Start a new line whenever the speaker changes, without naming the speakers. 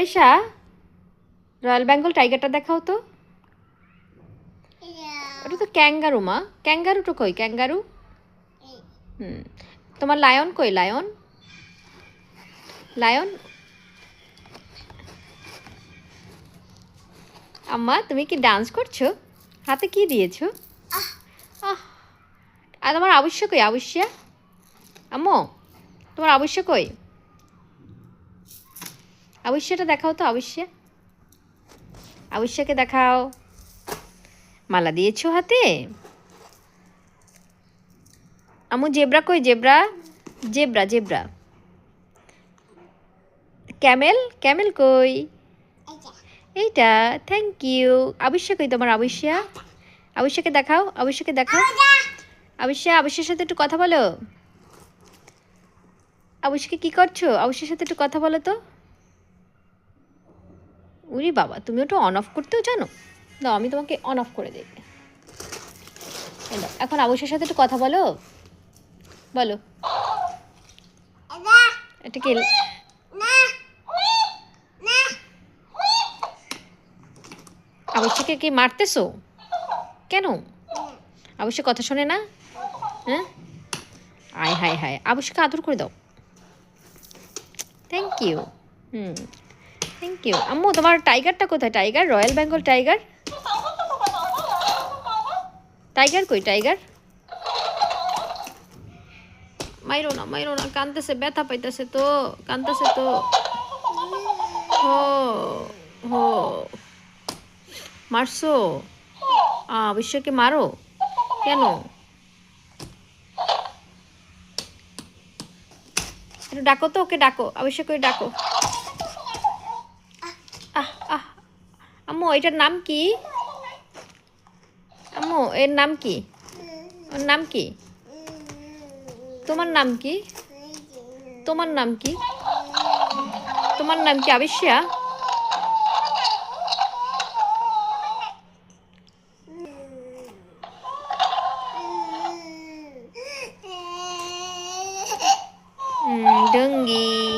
Ayesha royal Bengal টাইগারটা দেখাও তো। ওটা তো ক্যাঙ্গারু মা। ক্যাঙ্গারুটা কই? ক্যাঙ্গারু? হুম। তোমার লায়ন কই? লায়ন? লায়ন? আম্মা তুমি কি ডান্স করছ? হাতে কি দিয়েছ? আহ। আর তোমার আবশ্যক কই? আবশ্যা? আম্মু তোমার আবশ্যক কই দেখাও তো, আবশ্যা। আবশ্যকে দেখাও। মালা দিয়েছ হাতে? আমু জেব্রা কই, zebra? Zebra zebra. Camel camel কই? এইটা থ্যাংক ইউ আবশ্যা কই তোমার, আবশ্যা? আবশ্যকে দেখাও আবশ্যকে দেখাও। আবশ্যা, আবশ্যের সাথে একটু কথা বলো। আবশ্যকে কি করছ? আবশ্যের সাথে একটু কথা বলো তো। উরি বাবা তুমি ওটা অন অফ করতেও জানো? দাও আমি তোমাকে অন অফ করে দাও, এখন আবশ্যের সাথে একটু কথা বলো। বলো। এটা কি? আবশ্যকে কি মারতেছো? কেন? অবশ্য কথা শোনে না? হ্যাঁ? আয় হায় হায় আবশ্যকে আদর করে দাও। থ্যাংক ইউ হুম। থ্যাংক ইউ আম্মু তোমার টাইগারটা কোথায়? Tiger? Royal Bengal tiger? Tiger কই টাইগার? মাইরো না মাইরো না কানতেছে ব্যথা পাইতেছে তো কানতেছে তো। হো হো। মারছো? আ, অবশ্যকে মারো? কেন? ডাকো তো ওকে ডাকো অবশ্যই করে ডাকো। Ông ngồi trên 5 ký. Ông ngồi trên 5 ký. 5 ký. তোমার নাম tôi তোমার নাম কি তোমার নাম কি আবিষ্যা đừng gì